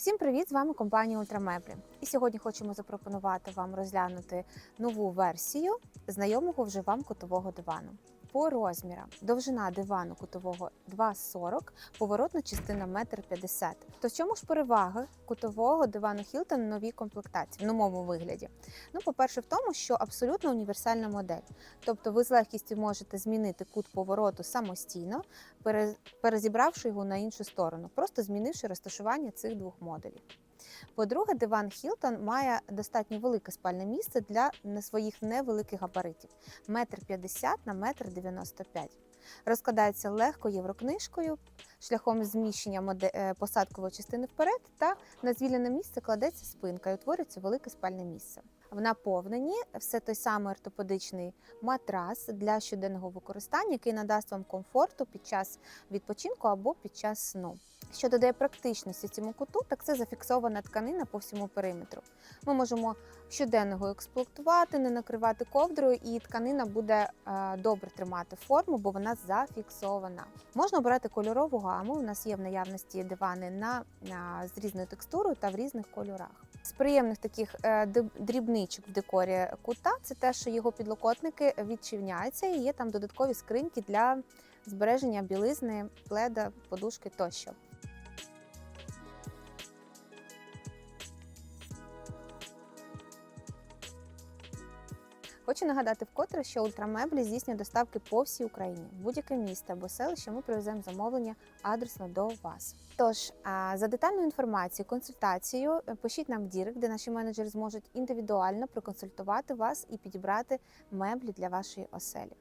Всім привіт! З вами компанія Ультрамеблі. І сьогодні хочемо запропонувати вам розглянути нову версію знайомого вже вам котового дивану. По розмірам довжина дивану кутового 2,40, поворотна частина 1,50 м. То в чому ж переваги кутового дивану Hilton в новій комплектації, в новому вигляді? Ну, по-перше, в тому, що абсолютно універсальна модель. Тобто ви з легкістю можете змінити кут повороту самостійно, перезібравши його на іншу сторону, просто змінивши розташування цих двох модулів. По-друге, диван Хілтон має достатньо велике спальне місце для своїх невеликих габаритів 1,50 на 1,95 м. Розкладається легко єврокнижкою шляхом зміщення е, посадкової частини вперед, та на звільнене місце кладеться спинка і утворюється велике спальне місце. В наповненні все той самий ортопедичний матрас для щоденного використання, який надасть вам комфорту під час відпочинку або під час сну. Що додає практичності цьому куту, так це зафіксована тканина по всьому периметру. Ми можемо щоденно його експлуатувати, не накривати ковдрою, і тканина буде е, добре тримати форму, бо вона зафіксована. Можна обирати кольорову гаму. У нас є в наявності дивани на, на з різною текстурою та в різних кольорах. З приємних таких е, диб- дрібничок в декорі кута це те, що його підлокотники відчиняються і є там додаткові скриньки для збереження білизни, пледа, подушки тощо. Хочу нагадати вкотре, що ультрамеблі здійснює доставки по всій Україні. Будь-яке місто або селище ми привеземо замовлення адресно до вас. Тож за детальну інформацію, консультацію е, пишіть нам в дірек, де наші менеджери зможуть індивідуально проконсультувати вас і підібрати меблі для вашої оселі.